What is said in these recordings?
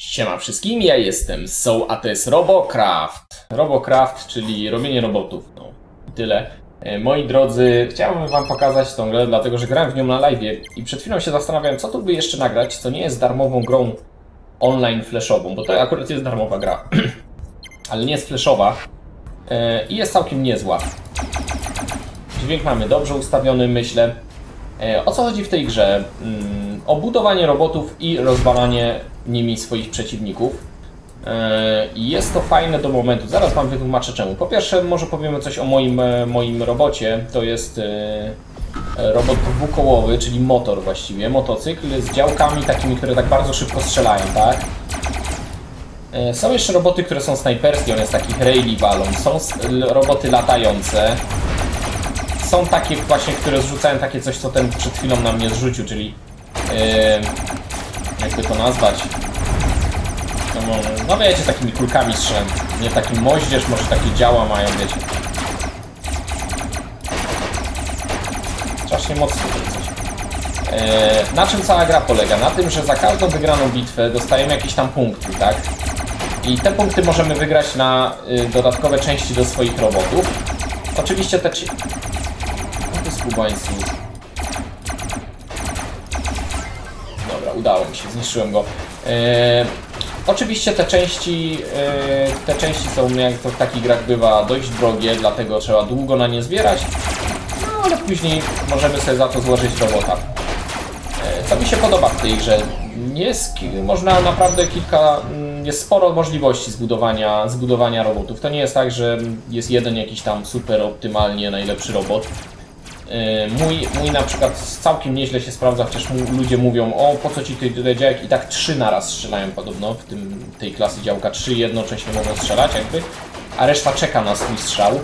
Siema wszystkim, ja jestem So, a to jest Robocraft. Robocraft, czyli robienie robotów. No tyle. E, Moi drodzy, chciałbym wam pokazać tą grę, dlatego że grałem w nią na live i przed chwilą się zastanawiałem, co tu by jeszcze nagrać, co nie jest darmową grą online flashową, bo to akurat jest darmowa gra, ale nie jest flashowa e, i jest całkiem niezła. Dźwięk mamy dobrze ustawiony, myślę. E, O co chodzi w tej grze? Mm, O budowanie robotów i rozwalanie nimi swoich przeciwników. E, I jest to fajne do momentu. Zaraz Wam wytłumaczę czemu. Po pierwsze, może powiemy coś o moim, e, moim robocie. To jest e, robot dwukołowy, czyli motor właściwie, motocykl z działkami takimi, które tak bardzo szybko strzelają, tak? Są jeszcze roboty, które są snajperskie, one z takich raili walą. Są roboty latające. Są takie właśnie, które zrzucają takie coś, co ten przed chwilą na mnie zrzucił, czyli e, jakby to nazwać? No, no wiecie, takimi kulkami strzelam. Nie taki moździerz, może takie działa mają, wiecie. Strasznie mocno to coś. E, na czym cała gra polega? Na tym, że za każdą wygraną bitwę dostajemy jakieś tam punkty, tak? I te punkty możemy wygrać na y, dodatkowe części do swoich robotów. Oczywiście te... Ci... No to. Dobra, udało mi się, zniszczyłem go. E, oczywiście te części, e, te części są, jak to w takich grach bywa, dość drogie, dlatego trzeba długo na nie zbierać. No ale później możemy sobie za to złożyć robota. E, Co mi się podoba w tej grze? Jest, można naprawdę kilka, mm, jest sporo możliwości zbudowania, zbudowania robotów. To nie jest tak, że jest jeden jakiś tam super optymalnie najlepszy robot. E, Mój, mój na przykład całkiem nieźle się sprawdza, chociaż ludzie mówią, o po co ci ty- tyle działek i tak trzy naraz strzelają podobno w tym, tej klasy działka, trzy jednocześnie mogą strzelać jakby, a reszta czeka na swój strzał. E,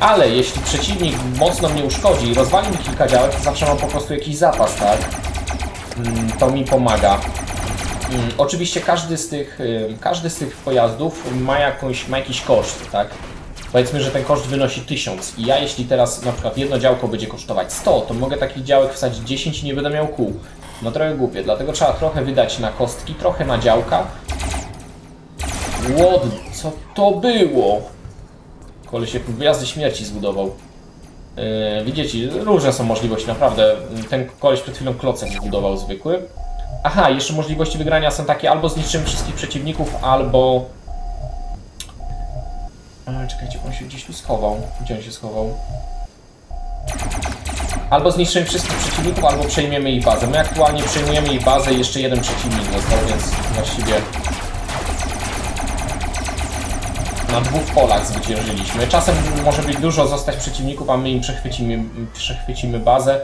Ale jeśli przeciwnik mocno mnie uszkodzi i rozwali mi kilka działek, to zawsze mam po prostu jakiś zapas, tak? Mm, To mi pomaga. Mm, Oczywiście każdy z tych, y, każdy z tych pojazdów ma, jakąś, ma jakiś koszt, tak? Powiedzmy, że ten koszt wynosi 1000 i ja jeśli teraz na przykład jedno działko będzie kosztować 100, to mogę takich działek wsadzić 10 i nie będę miał kół. No trochę głupie, dlatego trzeba trochę wydać na kostki, trochę na działka. Łod, co to było? Koleś jak gwiazdy śmierci zbudował. Yy, widzicie, różne są możliwości, naprawdę. Ten koleś przed chwilą klocek zbudował zwykły. Aha, jeszcze możliwości wygrania są takie, albo zniszczymy wszystkich przeciwników, albo... Ale czekajcie, on się gdzieś tu schował. Gdzie on się schował? Albo zniszczymy wszystkich przeciwników, albo przejmiemy ich bazę. My aktualnie przejmujemy ich bazę i jeszcze jeden przeciwnik został, więc właściwie na dwóch polach zwyciężyliśmy. Czasem może być dużo zostać przeciwników, a my im przechwycimy, przechwycimy bazę.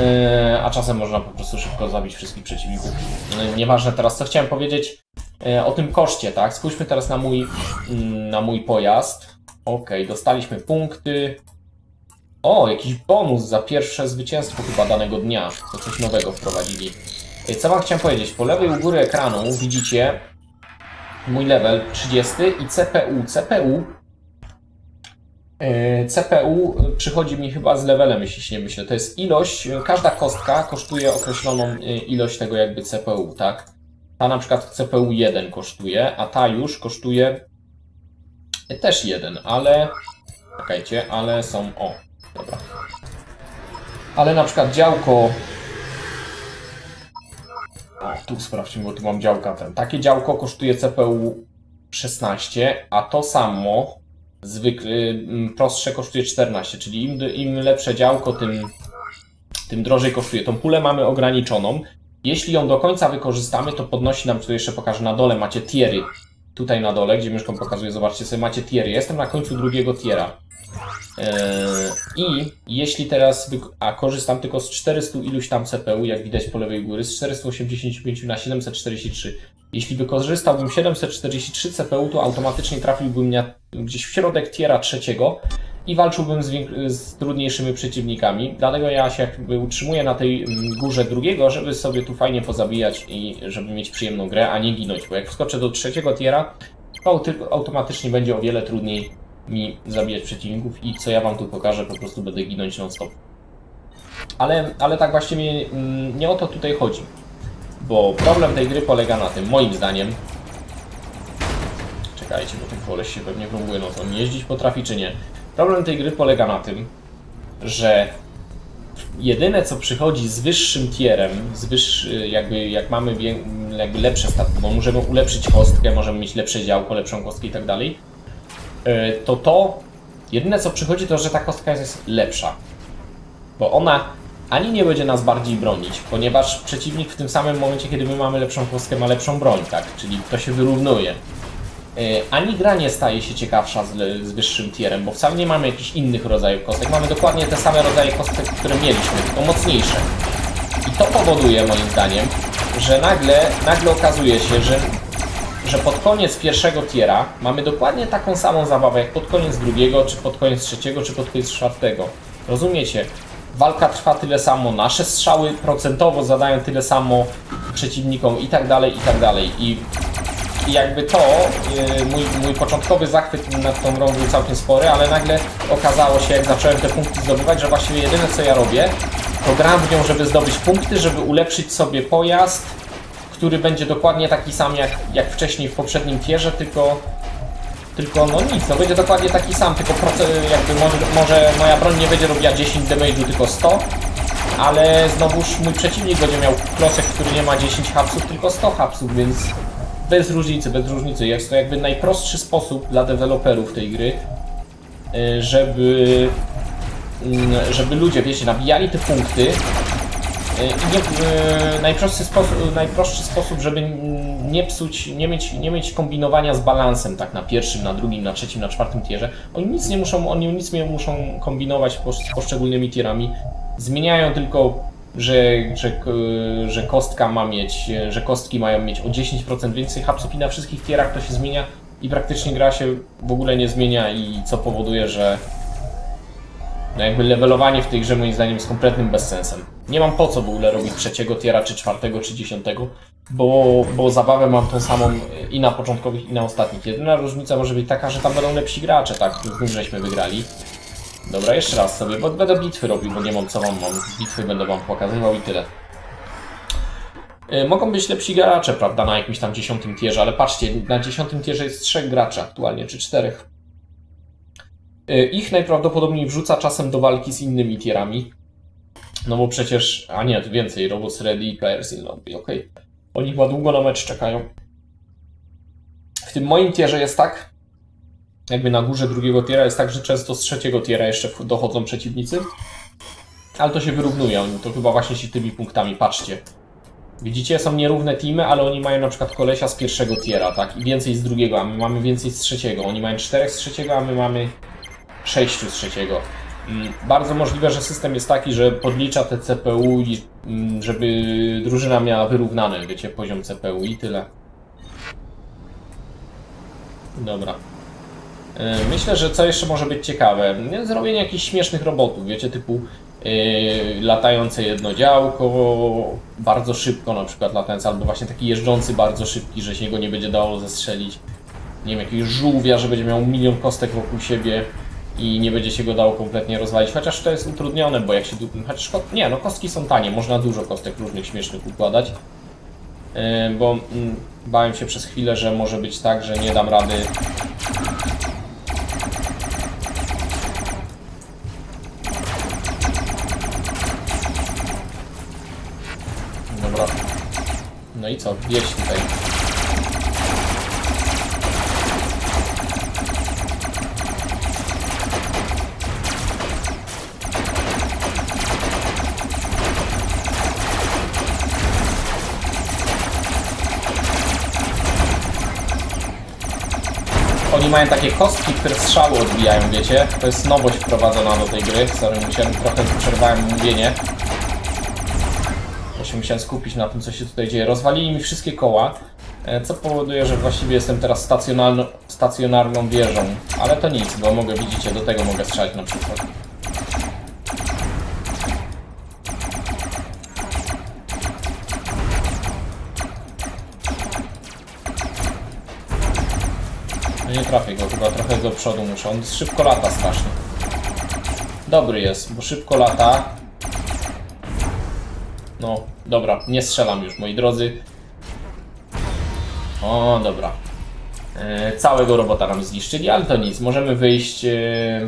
Yy, a czasem można po prostu szybko zabić wszystkich przeciwników. Yy, Nieważne teraz, co chciałem powiedzieć yy, o tym koszcie, tak? Spójrzmy teraz na mój, mm, na mój pojazd. Ok, dostaliśmy punkty. O, jakiś bonus za pierwsze zwycięstwo chyba danego dnia. To coś nowego wprowadzili. Co wam chciałem powiedzieć? Po lewej u góry ekranu widzicie mój level 30 i CPU. CPU CPU przychodzi mi chyba z levelem, jeśli się nie myślę. To jest ilość, yy, każda kostka kosztuje określoną yy, ilość tego jakby CPU, tak? Ta na przykład CPU 1 kosztuje, a ta już kosztuje też 1, ale... Czekajcie, ale są... O, dobra. Ale na przykład działko... O, tu sprawdźmy, bo tu mam działka ten. Takie działko kosztuje CPU 16, a to samo zwykle mm, prostsze kosztuje 14, czyli im, im lepsze działko, tym, tym drożej kosztuje. Tą pulę mamy ograniczoną. Jeśli ją do końca wykorzystamy, to podnosi nam, tu jeszcze pokażę na dole, macie tiery. Tutaj na dole, gdzie myszką pokazuję, zobaczcie sobie, macie tiery. Jestem na końcu drugiego tiera. Eee, I jeśli teraz, a korzystam tylko z 400 iluś tam CPU, jak widać po lewej góry, z 485 na 743. Jeśli wykorzystałbym 743 CPU, to automatycznie trafiłbym gdzieś w środek tiera trzeciego i walczyłbym z, z trudniejszymi przeciwnikami. Dlatego ja się jakby utrzymuję na tej mm, górze drugiego, żeby sobie tu fajnie pozabijać i żeby mieć przyjemną grę, a nie ginąć. Bo jak wskoczę do trzeciego tiera, to automatycznie będzie o wiele trudniej mi zabijać przeciwników i co ja wam tu pokażę, po prostu będę ginąć non stop. Ale, ale tak właściwie mm, nie o to tutaj chodzi. Bo problem tej gry polega na tym, moim zdaniem... Czekajcie, bo ten koleś się pewnie próbuje, no on jeździć potrafi czy nie. Problem tej gry polega na tym, że jedyne co przychodzi z wyższym tierem, z wyższy, jakby jak mamy jakby lepsze statki, bo możemy ulepszyć kostkę, możemy mieć lepsze działko, lepszą kostkę i tak dalej, e, to to jedyne co przychodzi to, że ta kostka jest lepsza. Bo ona ani nie będzie nas bardziej bronić, ponieważ przeciwnik w tym samym momencie, kiedy my mamy lepszą kostkę, ma lepszą broń, tak? Czyli to się wyrównuje. E, Ani gra nie staje się ciekawsza z, z wyższym tierem, bo wcale nie mamy jakichś innych rodzajów kostek. Mamy dokładnie te same rodzaje kostek, które mieliśmy, tylko mocniejsze. I to powoduje moim zdaniem, że nagle, nagle okazuje się, że, że pod koniec pierwszego tiera mamy dokładnie taką samą zabawę jak pod koniec drugiego, czy pod koniec trzeciego, czy pod koniec czwartego. Rozumiecie? Walka trwa tyle samo, nasze strzały procentowo zadają tyle samo przeciwnikom i tak dalej, i tak dalej. I i jakby to, yy, mój, mój początkowy zachwyt nad tą grą był całkiem spory, ale nagle okazało się, jak zacząłem te punkty zdobywać, że właściwie jedyne co ja robię, to gram w nią, żeby zdobyć punkty, żeby ulepszyć sobie pojazd, który będzie dokładnie taki sam jak, jak wcześniej w poprzednim tierze, tylko tylko no nic, no będzie dokładnie taki sam, tylko jakby może, może moja broń nie będzie robiła 10 damage'u, tylko 100, ale znowuż mój przeciwnik będzie miał klocek, który nie ma 10 hapsów, tylko 100 hapsów, więc bez różnicy, bez różnicy. Jest to jakby najprostszy sposób dla deweloperów tej gry, y, żeby, mm, żeby ludzie, wiecie, nabijali te punkty nie, y, najprostszy, sposób, najprostszy sposób, żeby nie psuć, nie mieć, nie mieć kombinowania z balansem tak na pierwszym, na drugim, na trzecim, na czwartym tierze. Oni nic nie muszą, oni nic nie muszą kombinować z poszczególnymi tierami. Zmieniają tylko że, że, że kostka ma mieć, że kostki mają mieć o 10% więcej hapsów i na wszystkich tierach to się zmienia i praktycznie gra się w ogóle nie zmienia i co powoduje, że no jakby levelowanie w tej grze moim zdaniem jest kompletnym bezsensem. Nie mam po co w ogóle robić trzeciego tiera, czy czwartego, czy dziesiątego, bo, bo zabawę mam tą samą i na początkowych, i na ostatnich. Jedyna różnica może być taka, że tam będą lepsi gracze, tak? Znów żeśmy wygrali. Dobra, jeszcze raz sobie, bo będę bitwy robił, bo nie mam co wam mam. Bitwy będę wam pokazywał i tyle. Y, Mogą być lepsi gracze, prawda, na jakimś tam dziesiątym tierze, ale patrzcie, na dziesiątym tierze jest trzech graczy aktualnie, czy czterech. Y, Ich najprawdopodobniej wrzuca czasem do walki z innymi tierami. No bo przecież, a nie, tu więcej, robots ready, players in lobby, okej. Oni chyba długo na mecz czekają. W tym moim tierze jest tak, jakby na górze drugiego tiera jest tak, że często z trzeciego tiera jeszcze dochodzą przeciwnicy. Ale to się wyrównuje, oni to chyba właśnie się tymi punktami, patrzcie. Widzicie, są nierówne teamy, ale oni mają na przykład kolesia z pierwszego tiera, tak? I więcej z drugiego, a my mamy więcej z trzeciego. Oni mają czterech z trzeciego, a my mamy sześciu z trzeciego. Mm, Bardzo możliwe, że system jest taki, że podlicza te CPU, mm, żeby drużyna miała wyrównany, wiecie, poziom CPU i tyle. Dobra. E, Myślę, że co jeszcze może być ciekawe? Nie, Zrobienie jakichś śmiesznych robotów, wiecie, typu yy, latające jedno działko, bardzo szybko na przykład latające, albo właśnie taki jeżdżący bardzo szybki, że się go nie będzie dało zestrzelić. Nie wiem, jakiegoś żółwia, że będzie miał milion kostek wokół siebie i nie będzie się go dało kompletnie rozwalić, chociaż to jest utrudnione, bo jak się... du- Chociaż, ko- nie, no kostki są tanie, można dużo kostek różnych śmiesznych układać. Yy, bo mm, bałem się przez chwilę, że może być tak, że nie dam rady Dobra. No i co? Wieś tutaj. Mają takie kostki, które strzały odbijają, wiecie? To jest nowość wprowadzona do tej gry. Sorry, musiałem trochę przerwałem mówienie. Się musiałem skupić na tym, co się tutaj dzieje. Rozwalili mi wszystkie koła, e, co powoduje, że właściwie jestem teraz stacjonarno, stacjonarną wieżą. Ale to nic, bo mogę, widzicie, do tego mogę strzelać na przykład. Nie trafię go, chyba trochę do przodu muszę. On szybko lata strasznie. Dobry jest, bo szybko lata. No, dobra, nie strzelam już, moi drodzy. O, dobra. E, całego robota nam zniszczyli, ale to nic. Możemy wyjść... E,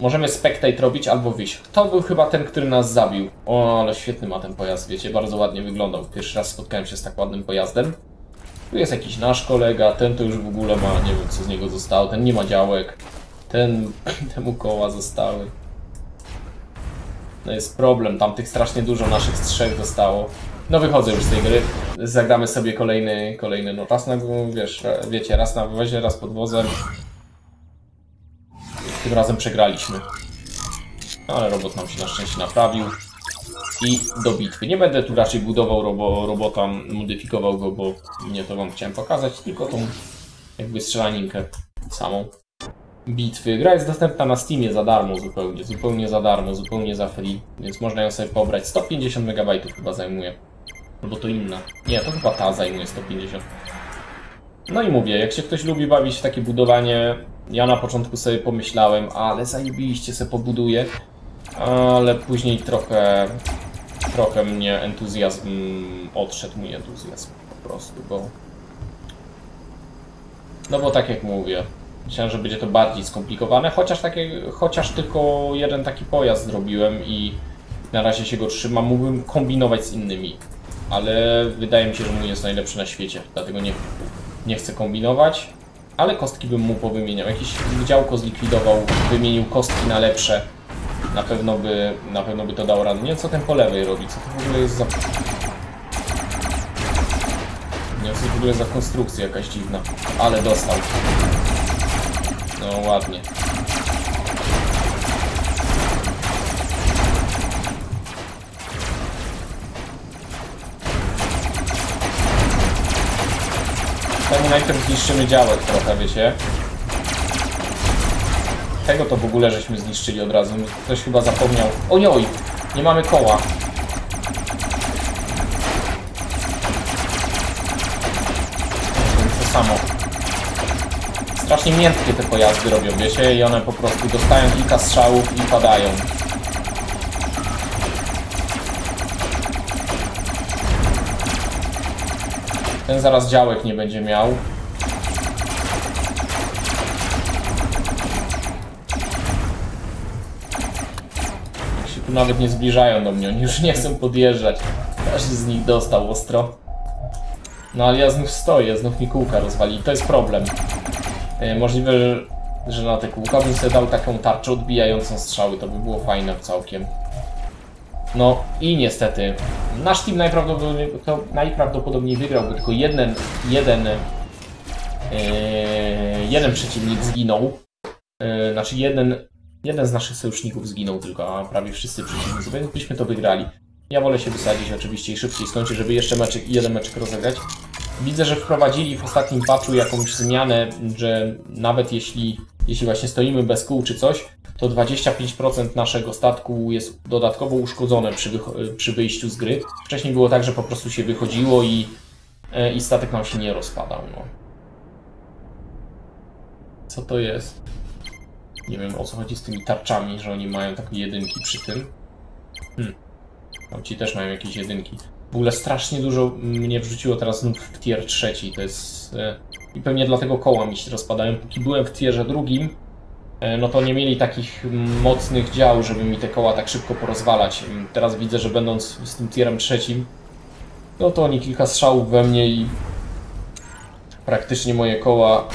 możemy spectate robić albo wyjść. To był chyba ten, który nas zabił. O, ale świetny ma ten pojazd, wiecie, bardzo ładnie wyglądał. Pierwszy raz spotkałem się z tak ładnym pojazdem. Tu jest jakiś nasz kolega, ten to już w ogóle ma, nie wiem co z niego zostało, ten nie ma działek. Ten, temu koła zostały. No jest problem, tam tych strasznie dużo naszych strzech zostało. No wychodzę już z tej gry, zagramy sobie kolejny, kolejny, no raz na, wiesz, wiecie, raz na wywozie, raz pod wozem. Tym razem przegraliśmy. No, ale robot nam się na szczęście naprawił. I do bitwy. Nie będę tu raczej budował robo, robota, modyfikował go, bo nie to wam chciałem pokazać, tylko tą jakby strzelaninkę samą bitwy. Gra jest dostępna na Steamie za darmo zupełnie, zupełnie za darmo, zupełnie za free, więc można ją sobie pobrać. 150 MB chyba zajmuje. Albo to inna. Nie, to chyba ta zajmuje 150. No i mówię, jak się ktoś lubi bawić w takie budowanie, ja na początku sobie pomyślałem, ale zajebiście se pobuduję, ale później trochę, trochę mnie entuzjazm, odszedł mój entuzjazm po prostu, bo... No bo tak jak mówię, Myślałem, że będzie to bardziej skomplikowane, chociaż, takie, chociaż tylko jeden taki pojazd zrobiłem i na razie się go trzymam. Mógłbym kombinować z innymi, ale wydaje mi się, że mój jest najlepszy na świecie, dlatego nie, nie chcę kombinować. Ale kostki bym mu powymieniał. Jakieś działko zlikwidował, wymienił kostki na lepsze. Na pewno by, na pewno by to dało radę. Nie co ten po lewej robi. Co to w ogóle jest za... Nie wiem, co to w ogóle za konstrukcja jakaś dziwna. Ale dostał. No ładnie. Temu najpierw zniszczymy działek trochę, wiecie. Tego to w ogóle żeśmy zniszczyli od razu. Ktoś chyba zapomniał. Ojoj! Nie mamy koła. To samo strasznie miętkie te pojazdy robią, wiecie? I one po prostu dostają kilka strzałów i padają. Ten zaraz działek nie będzie miał. Nawet nie zbliżają do mnie, oni już nie chcą podjeżdżać. Każdy z nich dostał ostro. No ale ja znów stoję, znów mi kółka rozwali. To jest problem. E, możliwe, że na te kółka bym sobie dał taką tarczę odbijającą strzały, to by było fajne całkiem. No i niestety, nasz team najprawdopodobniej, najprawdopodobniej wygrał, bo tylko jeden, jeden, yy, jeden przeciwnik zginął. Yy, znaczy jeden, jeden z naszych sojuszników zginął tylko, a prawie wszyscy przeciwnicy, więc byśmy to wygrali. Ja wolę się wysadzić oczywiście i szybciej skończyć, żeby jeszcze meczek, jeden meczek rozegrać. Widzę, że wprowadzili w ostatnim patchu jakąś zmianę, że nawet jeśli, jeśli właśnie stoimy bez kół czy coś, to 25% naszego statku jest dodatkowo uszkodzone przy, przy wyjściu z gry. Wcześniej było tak, że po prostu się wychodziło i, e, i statek nam się nie rozpadał. No. Co to jest? Nie wiem o co chodzi z tymi tarczami, że oni mają takie jedynki przy tym. Hmm. No, ci też mają jakieś jedynki. W ogóle strasznie dużo mnie wrzuciło teraz znów w tier trzeci. To jest... E, I pewnie dlatego koła mi się rozpadają. Póki byłem w tierze drugim, e, no to nie mieli takich mocnych dział, żeby mi te koła tak szybko porozwalać. Teraz widzę, że będąc z tym tierem trzecim, no to oni kilka strzałów we mnie i praktycznie moje koła...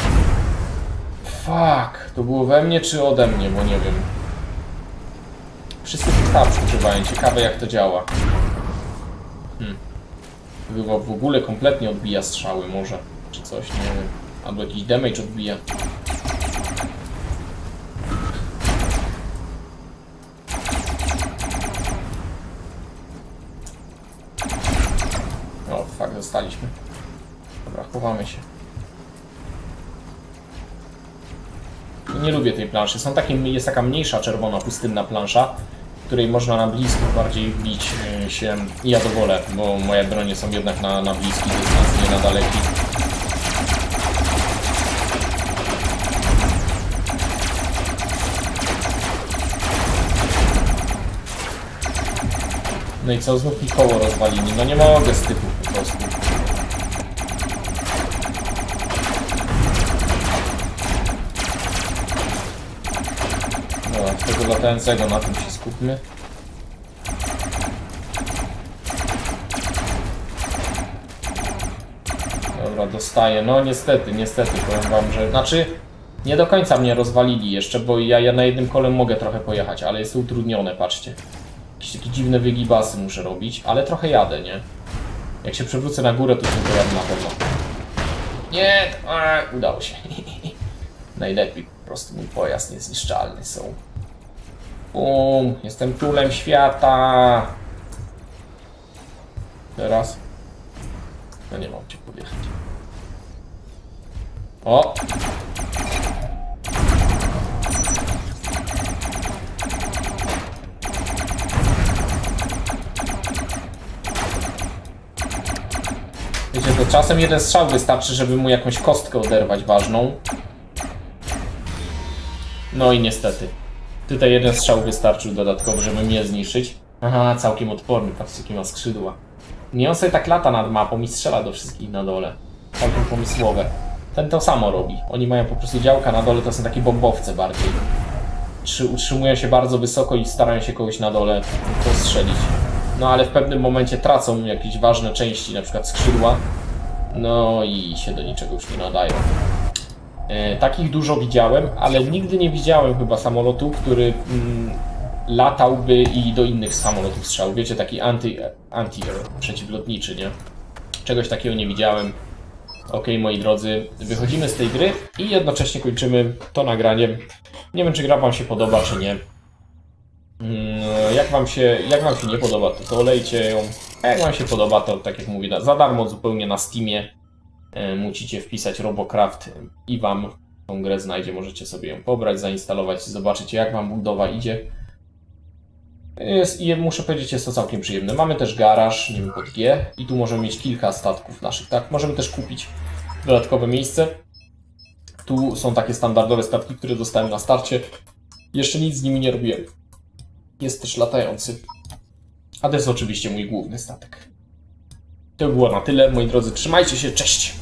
Fuck, to było we mnie czy ode mnie, bo nie wiem. Wszyscy tarcz używają, ciekawe jak to działa. Chyba w ogóle kompletnie odbija strzały może, czy coś, nie wiem. Albo jakiś damage odbija. O, fuck, zostaliśmy. Dobra, chowamy się. Nie lubię tej planszy. Są takie, jest taka mniejsza czerwona, pustynna plansza, której można na blisko bardziej bić e, się ja dowolę, bo moje bronie są jednak na, na bliski dystans, nie na daleki. No i co, znów mi koło rozwalili. No nie mogę z typu po prostu. Latającego na tym się skupmy. Dobra, dostaję. No niestety, niestety powiem wam, że... Znaczy, nie do końca mnie rozwalili jeszcze, bo ja, ja na jednym kole mogę trochę pojechać, ale jest utrudnione, patrzcie. Jakieś takie dziwne wygibasy muszę robić, ale trochę jadę, nie? Jak się przewrócę na górę, to tylko jadę na pewno. Nie! A, udało się. Najlepiej, po prostu mój pojazd niezniszczalny są. Bum, jestem królem świata. Teraz? No nie mam cię podjechać. O! Wiecie, to czasem jeden strzał wystarczy, żeby mu jakąś kostkę oderwać ważną. No i niestety. Tutaj jeden strzał wystarczył dodatkowo, żeby mnie zniszczyć. Aha, całkiem odporny, patrzcie jakie ma skrzydła. Nie on sobie tak lata nad mapą i strzela do wszystkich na dole. Całkiem pomysłowe. Ten to samo robi. Oni mają po prostu działka na dole, to są takie bombowce bardziej. Czy utrzymują się bardzo wysoko i starają się kogoś na dole postrzelić. No ale w pewnym momencie tracą jakieś ważne części, na przykład skrzydła. No i się do niczego już nie nadają. E, takich dużo widziałem, ale nigdy nie widziałem chyba samolotu, który mm, latałby i do innych samolotów strzał. Wiecie, taki anti, anti przeciwlotniczy, nie? Czegoś takiego nie widziałem. Ok, moi drodzy, wychodzimy z tej gry i jednocześnie kończymy to nagranie. Nie wiem, czy gra Wam się podoba, czy nie. Mm, Jak wam, się, jak wam się nie podoba, to, to olejcie ją. A jak wam się podoba, to tak jak mówię, za darmo zupełnie na Steamie musicie wpisać Robocraft i wam tą grę znajdzie. Możecie sobie ją pobrać, zainstalować, zobaczycie jak wam budowa idzie. Jest, I muszę powiedzieć, jest to całkiem przyjemne. Mamy też garaż, nie wiem, pod G i tu możemy mieć kilka statków naszych, tak? Możemy też kupić dodatkowe miejsce. Tu są takie standardowe statki, które dostałem na starcie. Jeszcze nic z nimi nie robiłem. Jest też latający. A to jest oczywiście mój główny statek. To by było na tyle, moi drodzy. Trzymajcie się, cześć!